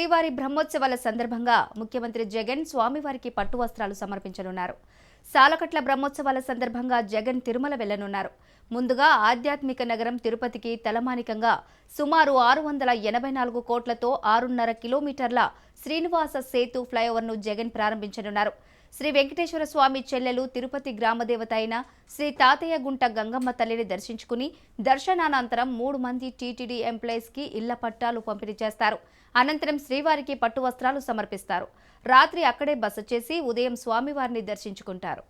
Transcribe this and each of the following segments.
శ్రీవారి బ్రహ్మోత్సవాల సందర్భంగా ముఖ్యమంత్రి జగన్ స్వామివారికి పట్టు వస్త్రాలు సమర్పించనున్నారు. సాలకట్ల బ్రహ్మోత్సవాల సందర్భంగా జగన్ తిరుమల వెళ్ళనున్నారు ముందుగా ఆధ్యాత్మిక నగరం తిరుపతికి తలమానికంగా సుమారు ఆరు వందల ఎనభై నాలుగు కోట్లతో ఆరున్నర కిలోమీటర్ల శ్రీనివాస సేతు ఫ్లైఓవర్ను జగన్ ప్రారంభించనున్నారు. శ్రీ వెంకటేశ్వర స్వామి చెల్లెలు తిరుపతి గ్రామదేవత అయిన శ్రీ తాతయ్య గుంట గంగమ్మ తల్లిని దర్శించుకుని దర్శనానంతరం మూడు మంది టీటీడీ ఎంప్లాయీస్కి ఇళ్ళ పట్టాలు పంపిణీ చేస్తారు. అనంతరం శ్రీవారికి పట్టు వస్త్రాలు సమర్పిస్తారు. రాత్రి అక్కడే బస చేసి ఉదయం స్వామివారిని దర్శించుకుంటారు.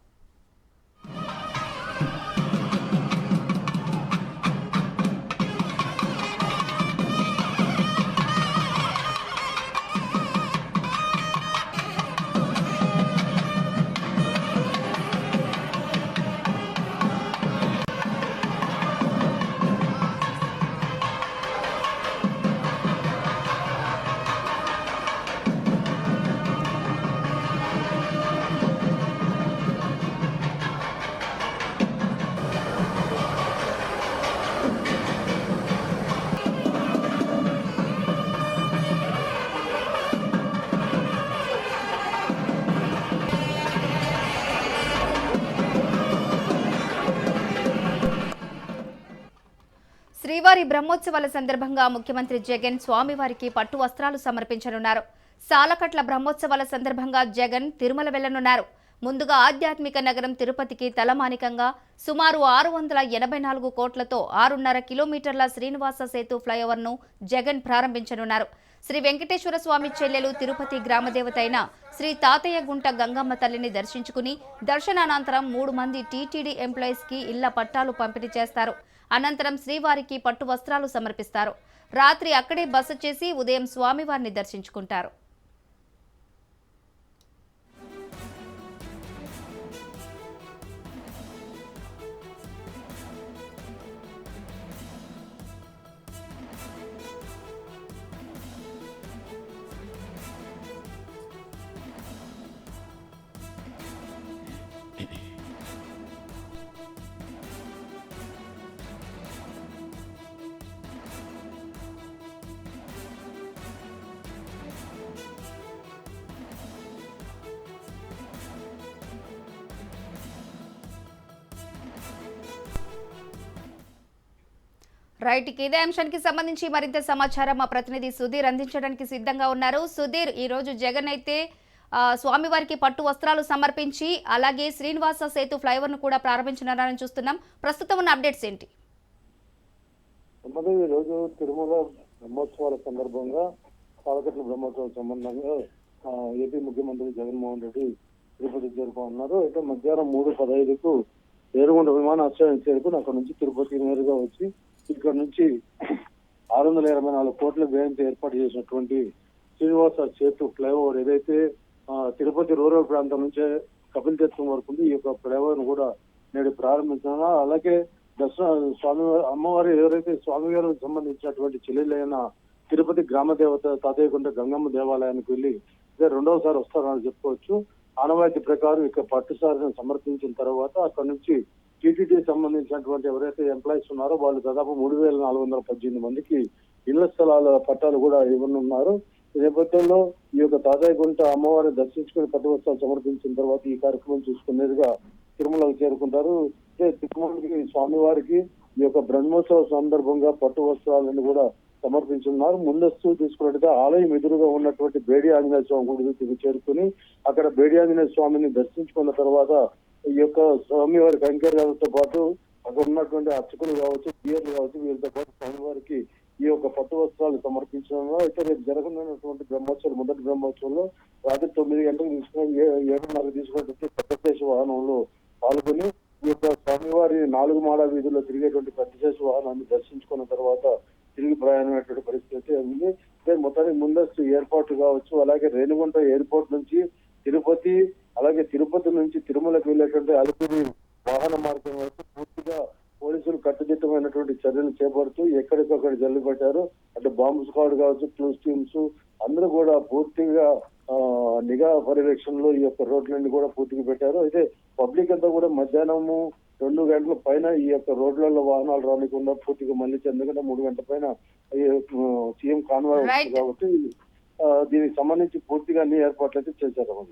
శ్రీవారి బ్రహ్మోత్సవాల సందర్భంగా ముఖ్యమంత్రి జగన్ స్వామివారికి పట్టు వస్త్రాలు సమర్పించనున్నారు. సాలకట్ల బ్రహ్మోత్సవాల సందర్భంగా జగన్ తిరుమల వెళ్ళనున్నారు. ముందుగా ఆధ్యాత్మిక నగరం తిరుపతికి తలమానికంగా సుమారు ఆరు వందల ఎనభై నాలుగు కోట్లతో ఆరున్నర కిలోమీటర్ల శ్రీనివాస సేతు ఫ్లైఓవర్ను జగన్ ప్రారంభించనున్నారు. శ్రీ వెంకటేశ్వర స్వామి చెల్లెలు తిరుపతి గ్రామదేవత అయిన శ్రీ తాతయ్య గుంట గంగమ్మ తల్లిని దర్శించుకుని దర్శనానంతరం మూడు మంది టీటీడీ ఎంప్లాయీస్కి ఇళ్ళ పట్టాలు పంపిణీ చేస్తారు. అనంతరం శ్రీవారికి పట్టు వస్త్రాలు సమర్పిస్తారు. రాత్రి అక్కడే బస చేసి ఉదయం స్వామివారిని దర్శించుకుంటారు. రైట్ ఇదే అంశానికి సంబంధించి మరింత సమాచారం మా ప్రతినిధి సుధీర్ అందించడానికి సిద్ధంగా ఉన్నారు. సుధీర్ ఈరోజు జగన్ అయితే స్వామివారికి పట్టు వస్త్రాలు సమర్పించి అలాగే శ్రీనివాస సేతు ఫ్లైఓవర్ను కూడా ప్రారంభించనున్నారని చూస్తున్నాం. ప్రస్తుతం ఉన్న అప్డేట్స్ ఏంటి? ఉన్నది ఈ రోజు తిరుమల బ్రహ్మోత్సవాల సందర్భంగా పాలకట్ల బ్రహ్మోత్సవాల సంబంధంగా ఏపీ ముఖ్యమంత్రి జగన్మోహన్ రెడ్డి తిరుపతి చేరుకున్నారు అయితే మధ్యాహ్నం మూడు పదహైదుకు ఏడుగుంట విమానాశ్రయం చేరుకుని అక్కడ నుంచి తిరుపతి నేరుగా వచ్చి ఇక్కడ నుంచి ఆరు వందల ఇరవై నాలుగు కోట్ల వ్యయంతో ఏర్పాటు చేసినటువంటి శ్రీనివాస సేతు ఫ్లైఓవర్ ఏదైతే తిరుపతి రూరల్ ప్రాంతం నుంచే కపిల్ తీర్థం వరకు ఉంది ఈ యొక్క ఫ్లైఓవర్ను కూడా నేడు ప్రారంభించాను అలాగే దర్శన స్వామి అమ్మవారి ఎవరైతే స్వామి గారికి సంబంధించినటువంటి చెల్లెలైన తిరుపతి గ్రామ దేవత తాతయ్యకుంట గంగమ్మ దేవాలయానికి వెళ్ళి ఇదే రెండవసారి వస్తారని చెప్పుకోవచ్చు. ఆనవాయితీ ప్రకారం ఇక పట్టుసారిని సమర్పించిన తర్వాత అక్కడ నుంచి టీటీడీ సంబంధించినటువంటి ఎవరైతే ఎంప్లాయీస్ ఉన్నారో వాళ్ళు దాదాపు మూడు వేల నాలుగు వందల పద్దెనిమిది మందికి ఇళ్ళ స్థలాల పట్టాలు కూడా ఇవ్వనున్నారు. ఈ నేపథ్యంలో ఈ యొక్క తాతయ్య గుంట అమ్మవారిని దర్శించుకుని పట్టు వస్త్రాలు సమర్పించిన తర్వాత ఈ కార్యక్రమం చూసుకునేదిగా తిరుమలకు చేరుకుంటారు. తిరుమలకి స్వామివారికి ఈ యొక్క బ్రహ్మోత్సవ సందర్భంగా పట్టు వస్త్రాలను కూడా సమర్పించున్నారు. ముందస్తు తీసుకున్నట్టుగా ఆలయం ఎదురుగా ఉన్నటువంటి బేడి ఆంజనేయ స్వామి గుడి దగ్గరికి చేరుకుని అక్కడ బేడి ఆంజనేయ స్వామిని దర్శించుకున్న తర్వాత ఈ యొక్క స్వామివారి కైంకర్యాలతో పాటు అక్కడ ఉన్నటువంటి అర్చకులు కావచ్చు బియర్లు కావచ్చు వీరితో పాటు స్వామివారికి ఈ యొక్క పట్టు వస్త్రాలు సమర్పించడంలో అయితే రేపు జరగనున్నటువంటి బ్రహ్మోత్సవం మొదటి బ్రహ్మోత్సవంలో రాత్రి తొమ్మిది గంటలకు తీసుకుని ఏడున్నర తీసుకున్నటువంటి పెద్దశేష వాహనంలో పాల్గొని ఈ యొక్క స్వామివారి నాలుగు మాడ వీధుల్లో తిరిగేటువంటి పెద్దశేష వాహనాన్ని దర్శించుకున్న తర్వాత తిరిగి ప్రయాణమైనటువంటి పరిస్థితి అయితే ఉంది. అయితే మొత్తానికి ముందస్తు ఏర్పాటు కావచ్చు అలాగే రేణిగుంట ఎయిర్పోర్ట్ నుంచి తిరుపతి అలాగే తిరుపతి నుంచి తిరుమలకు వెళ్ళేటువంటి అలుపురి వాహన మార్గం వరకు పూర్తిగా పోలీసులు కట్టుదిట్టమైనటువంటి చర్యలు చేపడుతూ ఎక్కడికక్కడ జల్లు పెట్టారు. అంటే బాంబు స్క్వాడ్ కావచ్చు క్లూస్ టీమ్స్ అందరూ కూడా పూర్తిగా నిఘా పర్యవేక్షణలో ఈ యొక్క రోడ్లన్నీ కూడా పూర్తిగా పెట్టారు. అయితే పబ్లిక్ అంతా కూడా మధ్యాహ్నము రెండు గంటల పైన ఈ యొక్క రోడ్లలో వాహనాలు రానికుండా పూర్తిగా మళ్ళీ ఎందుకంటే మూడు గంటల పైన సీఎం కాన్వాయ్. వస్తుంది కాబట్టి దీనికి సంబంధించి పూర్తిగా అన్ని ఏర్పాట్లు అయితే చేశారు.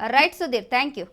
రైట్ సుధీర్. Thank you